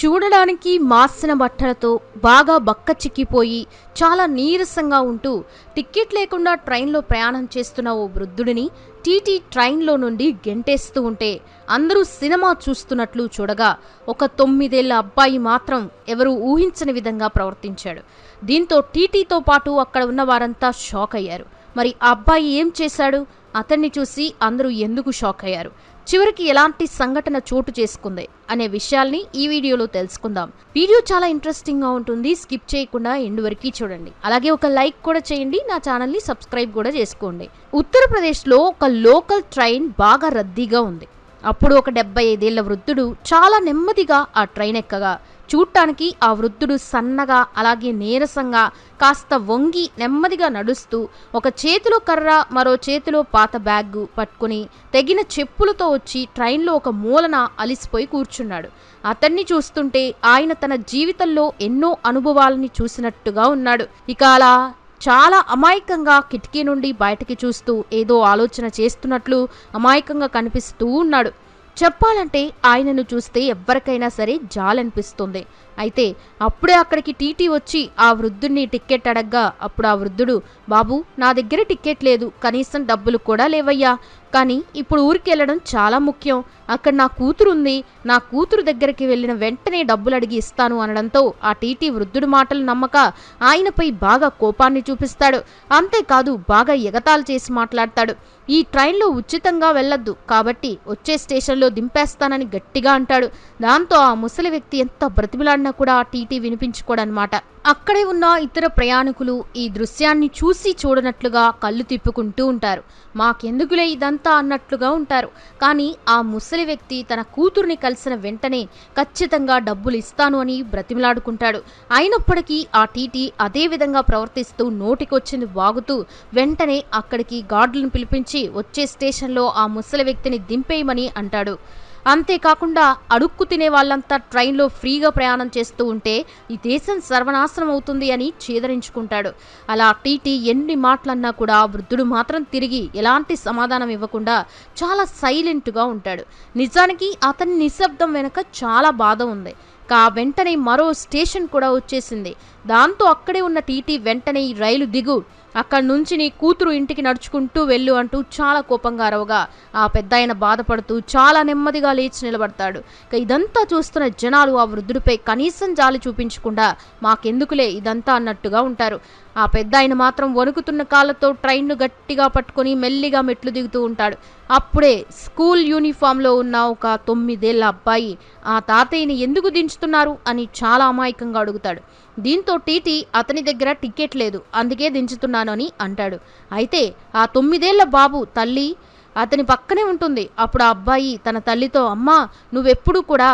చూడడానికి మాసిన బట్టలతో బాగా బక్క చిక్కిపోయి చాలా నీరసంగా ఉంటూ టిక్కెట్ లేకుండా ట్రైన్లో ప్రయాణం చేస్తున్న ఓ వృద్ధుడిని టీటీ ట్రైన్లో నుండి గెంటేస్తూ ఉంటే అందరూ సినిమా చూస్తున్నట్లు చూడగా ఒక తొమ్మిదేళ్ళ అబ్బాయి మాత్రం ఎవరూ ఊహించని విధంగా ప్రవర్తించాడు. దీంతో టీటీతో పాటు అక్కడ ఉన్న వారంతా షాక్ అయ్యారు మరి ఆ అబ్బాయి ఏం చేశాడు? అతన్ని చూసి అందరూ ఎందుకు షాక్ అయ్యారు చివరికి ఎలాంటి సంఘటన చోటు చేసుకుంది అనే విషయాల్ని ఈ వీడియోలో తెలుసుకుందాం. వీడియో చాలా ఇంట్రెస్టింగ్గా ఉంటుంది. స్కిప్ చేయకుండా ఎండు వరకు చూడండి. అలాగే ఒక లైక్ కూడా చేయండి. నా ఛానల్ని సబ్స్క్రైబ్ కూడా చేసుకోండి. ఉత్తరప్రదేశ్లో ఒక లోకల్ ట్రైన్ బాగా రద్దీగా ఉంది. అప్పుడు ఒక డెబ్బై ఐదేళ్ళ వృద్ధుడు చాలా నెమ్మదిగా ఆ ట్రైన్ ఎక్కగా. చూడటానికి ఆ వృద్ధుడు సన్నగా అలాగే నీరసంగా కాస్త వంగి నెమ్మదిగా నడుస్తూ ఒక చేతిలో కర్ర మరో చేతిలో పాత బ్యాగ్ పట్టుకుని తెగిన చెప్పులతో వచ్చి ట్రైన్లో ఒక మూలన అలిసిపోయి కూర్చున్నాడు. అతన్ని చూస్తుంటే ఆయన తన జీవితంలో ఎన్నో అనుభవాలని చూసినట్టుగా ఉన్నాడు. ఇక అలా చాలా అమాయకంగా కిటికీ నుండి బయటికి చూస్తూ ఏదో ఆలోచన చేస్తున్నట్లు అమాయకంగా కనిపిస్తూ ఉన్నాడు. చెప్పాలంటే ఆయనను చూస్తే ఎవ్వరికైనా సరే జాలనిపిస్తుంది. అయితే అప్పుడే అక్కడికి టీటీ వచ్చి ఆ వృద్ధుడిని టిక్కెట్ అడగ్గా అప్పుడు ఆ వృద్ధుడు బాబు నా దగ్గర టిక్కెట్ లేదు కనీసం డబ్బులు కూడా లేవయ్యా. కానీ ఇప్పుడు ఊరికి వెళ్ళడం చాలా ముఖ్యం. అక్కడ నా కూతురు ఉంది. నా కూతురు దగ్గరికి వెళ్ళిన వెంటనే డబ్బులు అడిగి ఇస్తాను అనడంతో ఆ టీటీ వృద్ధుడి మాటలు నమ్మక ఆయనపై బాగా కోపాన్ని చూపిస్తాడు. అంతేకాదు బాగా ఎగతాలు చేసి మాట్లాడతాడు. ఈ ట్రైన్లో ఉచితంగా వెళ్ళొద్దు. కాబట్టి వచ్చే స్టేషన్లో దింపేస్తానని గట్టిగా అంటాడు. దాంతో ఆ ముసలి వ్యక్తి ఎంత బ్రతిమిలాడినా కూడా టీటీ వినిపించుకోడనమాట. అక్కడే ఉన్న ఇతర ప్రయాణికులు ఈ దృశ్యాన్ని చూసి చూడనట్లుగా కళ్ళు తిప్పుకుంటూ ఉంటారు. మాకెందుకులే ఇదంతా అన్నట్లుగా ఉంటారు. కానీ ఆ ముసలి వ్యక్తి తన కూతుర్ని కలిసిన వెంటనే ఖచ్చితంగా డబ్బులు ఇస్తాను అని బ్రతిమలాడుకుంటాడు. అయినప్పటికీ ఆ టీటీ అదే విధంగా ప్రవర్తిస్తూ నోటికొచ్చింది వాగుతూ వెంటనే అక్కడికి గార్డులను పిలిపించి వచ్చే స్టేషన్లో ఆ ముసలి వ్యక్తిని దింపేయమని అంటాడు. అంతేకాకుండా అడుక్కు తినే వాళ్ళంతా ట్రైన్లో ఫ్రీగా ప్రయాణం చేస్తూ ఉంటే ఈ దేశం సర్వనాశనం అవుతుంది అని చేదరించుకుంటాడు. అలా టీటీ ఎన్ని మాటలన్నా కూడా వృద్ధుడు మాత్రం తిరిగి ఎలాంటి సమాధానం ఇవ్వకుండా చాలా సైలెంట్గా ఉంటాడు. నిజానికి అతని నిశ్శబ్దం వెనుక చాలా బాధ ఉంది. కా వెంటనే మరో స్టేషన్ కూడా వచ్చేసింది. దాంతో అక్కడే ఉన్న టీటీ వెంటనే ఈ రైలు దిగు. అక్కడి నుంచి నీ కూతురు ఇంటికి నడుచుకుంటూ వెళ్ళు అంటూ చాలా కోపంగా అరవగా ఆ పెద్ద ఆయన బాధపడుతూ చాలా నెమ్మదిగా లేచి నిలబడతాడు. ఇక ఇదంతా చూస్తున్న జనాలు ఆ వృద్ధుడిపై కనీసం జాలి చూపించకుండా మాకెందుకులే ఇదంతా అన్నట్టుగా ఉంటారు. ఆ పెద్ద ఆయన మాత్రం వణుకుతున్న కాళ్ళతో ట్రైన్ను గట్టిగా పట్టుకొని మెల్లిగా మెట్లు దిగుతూ ఉంటాడు. అప్పుడే స్కూల్ యూనిఫామ్లో ఉన్న ఒక తొమ్మిదేళ్ళ అబ్బాయి ఆ తాతయ్యని ఎందుకు దించుతున్నారు? అని చాలా అమాయకంగా అడుగుతాడు. దీంతో టీటీ అతని దగ్గర టికెట్ లేదు అందుకే దించుతున్నాను అని అంటాడు. అయితే ఆ తొమ్మిదేళ్ళ బాబు తల్లి అతని పక్కనే ఉంటుంది. అప్పుడు ఆ అబ్బాయి తన తల్లితో అమ్మా నువ్వెప్పుడు కూడా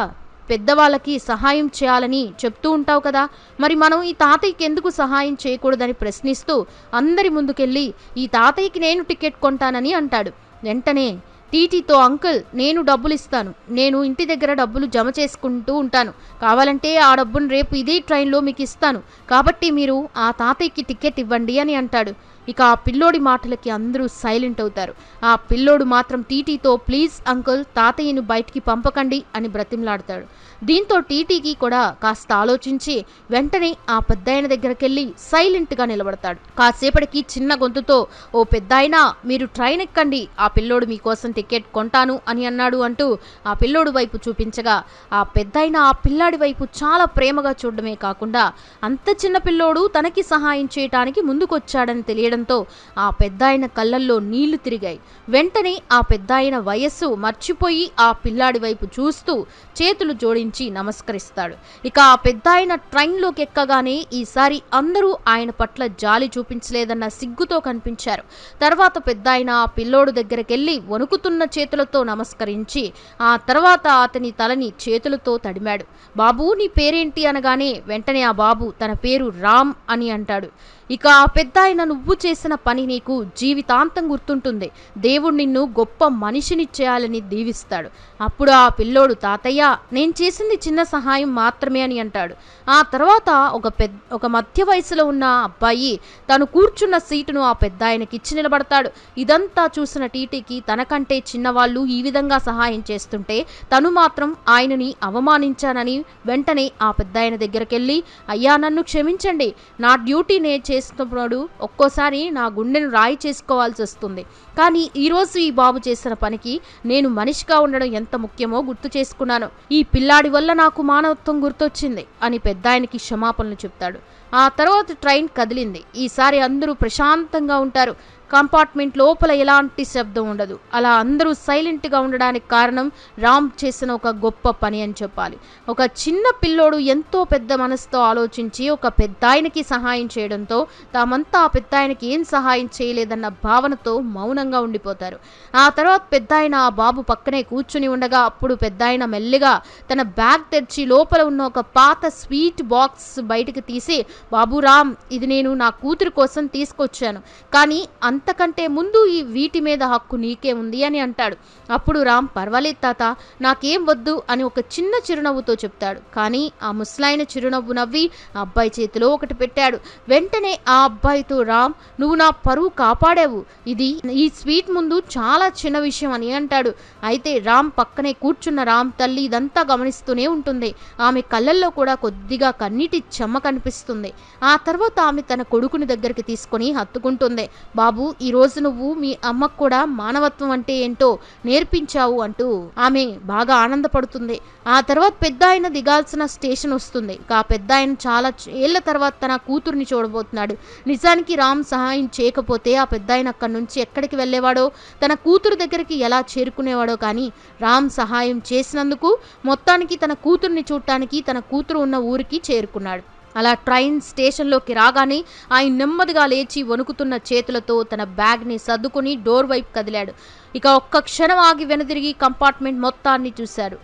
పెద్దవాళ్ళకి సహాయం చేయాలని చెప్తూ ఉంటావు కదా. మరి మనం ఈ తాతయ్యకి ఎందుకు సహాయం చేయకూడదని ప్రశ్నిస్తూ అందరి ముందుకెళ్ళి ఈ తాతయ్యకి నేను టికెట్ కొంటానని అంటాడు. వెంటనే టీటీతో అంకుల్ నేను డబ్బులు ఇస్తాను నేను ఇంటి దగ్గర డబ్బులు జమ చేసుకుంటూ ఉంటాను. కావాలంటే ఆ డబ్బును రేపు ఇదే ట్రైన్లో మీకు ఇస్తాను. కాబట్టి మీరు ఆ తాతయ్యకి టికెట్ ఇవ్వండి అని అంటాడు. ఇక ఆ పిల్లోడి మాటలకి అందరూ సైలెంట్ అవుతారు. ఆ పిల్లోడు మాత్రం టీటీతో ప్లీజ్ అంకుల్ తాతయ్యను బయటికి పంపకండి అని బ్రతిమలాడతాడు. దీంతో టీటీకి కూడా కాస్త ఆలోచించి వెంటనే ఆ పెద్దాయన దగ్గరకెళ్ళి సైలెంట్గా నిలబడతాడు. కాసేపటికి చిన్న గొంతుతో ఓ పెద్దాయన మీరు ట్రైన్ ఎక్కండి. ఆ పిల్లోడు మీకోసం టికెట్ కొంటాను అని అన్నాడు అంటూ ఆ పిల్లోడు వైపు చూపించగా ఆ పెద్దాయన ఆ పిల్లాడి వైపు చాలా ప్రేమగా చూడడమే కాకుండా అంత చిన్న పిల్లోడు తనకి సహాయం చేయటానికి ముందుకొచ్చాడని తెలియడం తెలియడంతో ఆ పెద్దాయన కళ్ళల్లో నీళ్ళు తిరిగాయి. వెంటనే ఆ పెద్దాయన వయస్సు మర్చిపోయి ఆ పిల్లాడి వైపు చూస్తూ చేతులు జోడించి నమస్కరిస్తాడు. ఇక ఆ పెద్దాయన ట్రైన్లోకి ఎక్కగానే ఈసారి అందరూ ఆయన పట్ల జాలి చూపించలేదన్న సిగ్గుతో కనిపించారు. తర్వాత పెద్దాయన ఆ పిల్లోడు దగ్గరకెళ్ళి వణుకుతున్న చేతులతో నమస్కరించి ఆ తర్వాత అతని తలని చేతులతో తడిమాడు. బాబు నీ పేరేంటి? అనగానే వెంటనే ఆ బాబు తన పేరు రామ్ అని అంటాడు. ఇక ఆ పెద్ద ఆయన నువ్వు చేసిన పని నీకు జీవితాంతం గుర్తుంటుంది. దేవుడు నిన్ను గొప్ప మనిషిని చేయాలని దీవిస్తాడు. అప్పుడు ఆ పిల్లోడు తాతయ్య నేను చేసింది చిన్న సహాయం మాత్రమే అని అంటాడు. ఆ తర్వాత ఒక పెద్ద ఒక మధ్య వయసులో ఉన్న అబ్బాయి తను కూర్చున్న సీటును ఆ పెద్ద ఆయనకి ఇచ్చి నిలబడతాడు. ఇదంతా చూసిన టీటీకి తనకంటే చిన్నవాళ్ళు ఈ విధంగా సహాయం చేస్తుంటే తను మాత్రం ఆయనని అవమానించానని వెంటనే ఆ పెద్ద ఆయన దగ్గరికి వెళ్ళి అయ్యా నన్ను క్షమించండి. నా డ్యూటీ నేను చేస్తున్నప్పుడు ఒక్కోసారి నా గుండెను రాయి చేసుకోవాల్సి వస్తుంది. కానీ ఈరోజు ఈ బాబు చేసిన పనికి నేను మనిషిగా ఉండడం ఎంత ముఖ్యమో గుర్తు చేసుకున్నాను. ఈ పిల్లాడి వల్ల నాకు మానవత్వం గుర్తొచ్చింది అని పెద్ద ఆయనకి క్షమాపణలు చెప్తాడు. ఆ తర్వాత ట్రైన్ కదిలింది. ఈసారి అందరూ ప్రశాంతంగా ఉంటారు. కంపార్ట్మెంట్ లోపల ఎలాంటి శబ్దం ఉండదు. అలా అందరూ సైలెంట్గా ఉండడానికి కారణం రామ్ చేసిన ఒక గొప్ప పని అని చెప్పాలి. ఒక చిన్న పిల్లోడు ఎంతో పెద్ద మనసుతో ఆలోచించి ఒక పెద్ద ఆయనకి సహాయం చేయడంతో తామంతా ఆ పెద్ద ఆయనకి ఏం సహాయం చేయలేదన్న భావనతో మౌనంగా ఉండిపోతారు. ఆ తర్వాత పెద్ద ఆయన ఆ బాబు పక్కనే కూర్చుని ఉండగా అప్పుడు పెద్ద ఆయన మెల్లిగా తన బ్యాగ్ తెరిచి లోపల ఉన్న ఒక పాత స్వీట్ బాక్స్ బయటకు తీసి బాబు రామ్ ఇది నేను నా కూతురు కోసం తీసుకొచ్చాను. కానీ అంతకంటే ముందు ఈ వీటి మీద హక్కు నీకే ఉంది అని అంటాడు. అప్పుడు రామ్ పర్వాలేదు తాత నాకేం వద్దు అని ఒక చిన్న చిరునవ్వుతో చెప్తాడు. కానీ ఆ ముసలాయన చిరునవ్వు నవ్వి ఆ అబ్బాయి చేతిలో ఒకటి పెట్టాడు. వెంటనే ఆ అబ్బాయితో రామ్ నువ్వు నా పరువు కాపాడావు. ఇది ఈ స్వీట్ ముందు చాలా చిన్న విషయం అని అంటాడు. అయితే రామ్ పక్కనే కూర్చున్న రామ్ తల్లి ఇదంతా గమనిస్తూనే ఉంటుంది. ఆమె కళ్ళల్లో కూడా కొద్దిగా కన్నీటి చెమ్మ కనిపిస్తుంది. ఆ తర్వాత ఆమె తన కొడుకుని దగ్గరికి తీసుకొని హత్తుకుంటుంది. బాబు ఈ రోజు నువ్వు మీ అమ్మకు కూడా మానవత్వం అంటే ఏంటో నేర్పించావు అంటూ ఆమె బాగా ఆనందపడుతుంది. ఆ తర్వాత పెద్ద ఆయన దిగాల్సిన స్టేషన్ వస్తుంది. ఆ పెద్ద ఆయన చాలా ఏళ్ళ తర్వాత తన కూతుర్ని చూడబోతున్నాడు. నిజానికి రామ్ సహాయం చేయకపోతే ఆ పెద్ద ఆయన అక్కడి నుంచి ఎక్కడికి వెళ్ళేవాడో తన కూతురు దగ్గరికి ఎలా చేరుకునేవాడో కానీ రామ్ సహాయం చేసినందుకు మొత్తానికి తన కూతుర్ని చూడటానికి తన కూతురు ఉన్న ఊరికి చేరుకున్నాడు. అలా ట్రైన్ స్టేషన్లోకి రాగానే ఆయన నెమ్మదిగా లేచి వణుకుతున్న చేతులతో తన బ్యాగ్ని సర్దుకుని డోర్ వైపు కదిలాడు. ఇక ఒక్క క్షణం ఆగి వెనుదిరిగి కంపార్ట్మెంట్ మొత్తాన్ని చూశాడు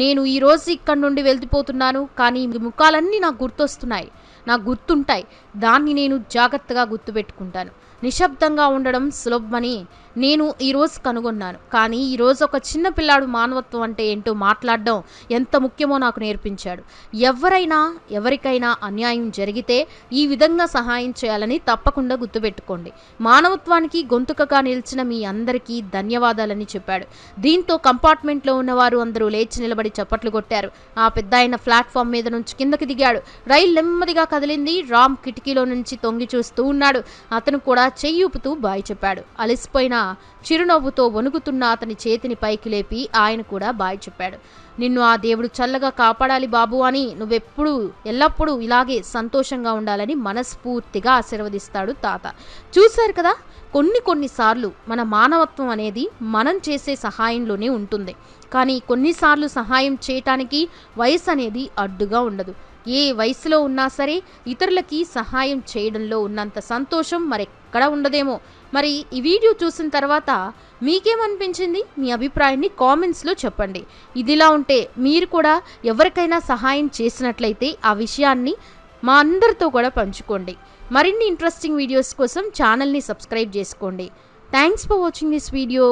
నేను ఈరోజు ఇక్కడి నుండి వెళ్ళిపోతున్నాను కానీ మీ ముఖాలన్నీ నాకు గుర్తొస్తున్నాయి. నాకు గుర్తుంటాయి. దాన్ని నేను జాగ్రత్తగా గుర్తుపెట్టుకుంటాను. నిశ్శబ్దంగా ఉండడం సులభమని నేను ఈరోజు కనుగొన్నాను. కానీ ఈరోజు ఒక చిన్న పిల్లాడు మానవత్వం అంటే ఏంటో మాట్లాడడం ఎంత ముఖ్యమో నాకు నేర్పించాడు. ఎవరైనా ఎవరికైనా అన్యాయం జరిగితే ఈ విధంగా సహాయం చేయాలని తప్పకుండా గుర్తుపెట్టుకోండి. మానవత్వానికి గొంతుకగా నిలిచిన మీ అందరికీ ధన్యవాదాలని చెప్పాడు. దీంతో కంపార్ట్మెంట్లో ఉన్నవారు అందరూ లేచి నిలబడి చప్పట్లు కొట్టారు. ఆ పెద్ద ఆయన ప్లాట్ఫామ్ మీద నుంచి కిందకి దిగాడు. రైలు నెమ్మదిగా కదిలింది. రామ్ కిటికీలో నుంచి తొంగి చూస్తూ ఉన్నాడు. అతను కూడా చెయ్యి ఊపుతూ బాయ్ చెప్పాడు. అలసిపోయిన చిరునవ్వుతో వణుకుతున్న అతని చేతిని పైకి లేపి ఆయన కూడా బాయ్ చెప్పాడు. నిన్ను ఆ దేవుడు చల్లగా కాపాడాలి బాబు అని నువ్వెప్పుడు ఎల్లప్పుడూ ఇలాగే సంతోషంగా ఉండాలని మనస్ఫూర్తిగా ఆశీర్వదిస్తాడు తాత. చూశారు కదా? కొన్ని కొన్నిసార్లు మన మానవత్వం అనేది మనం చేసే సహాయంలోనే ఉంటుంది. కానీ కొన్నిసార్లు సహాయం చేయటానికి వయసు అనేది అడ్డుగా ఉండదు. ఏ వయసులో ఉన్నా సరే ఇతరులకి సహాయం చేయడంలో ఉన్నంత సంతోషం మరెక్కడ ఉండదేమో. మరి ఈ వీడియో చూసిన తర్వాత మీకేమనిపించింది? మీ అభిప్రాయాన్ని కామెంట్స్లో చెప్పండి. ఇదిలా ఉంటే మీరు కూడా ఎవరికైనా సహాయం చేసినట్లయితే ఆ విషయాన్ని మా అందరితో కూడా పంచుకోండి. మరిన్ని ఇంట్రెస్టింగ్ వీడియోస్ కోసం ఛానల్ని సబ్స్క్రైబ్ చేసుకోండి. Thanks for watching this video.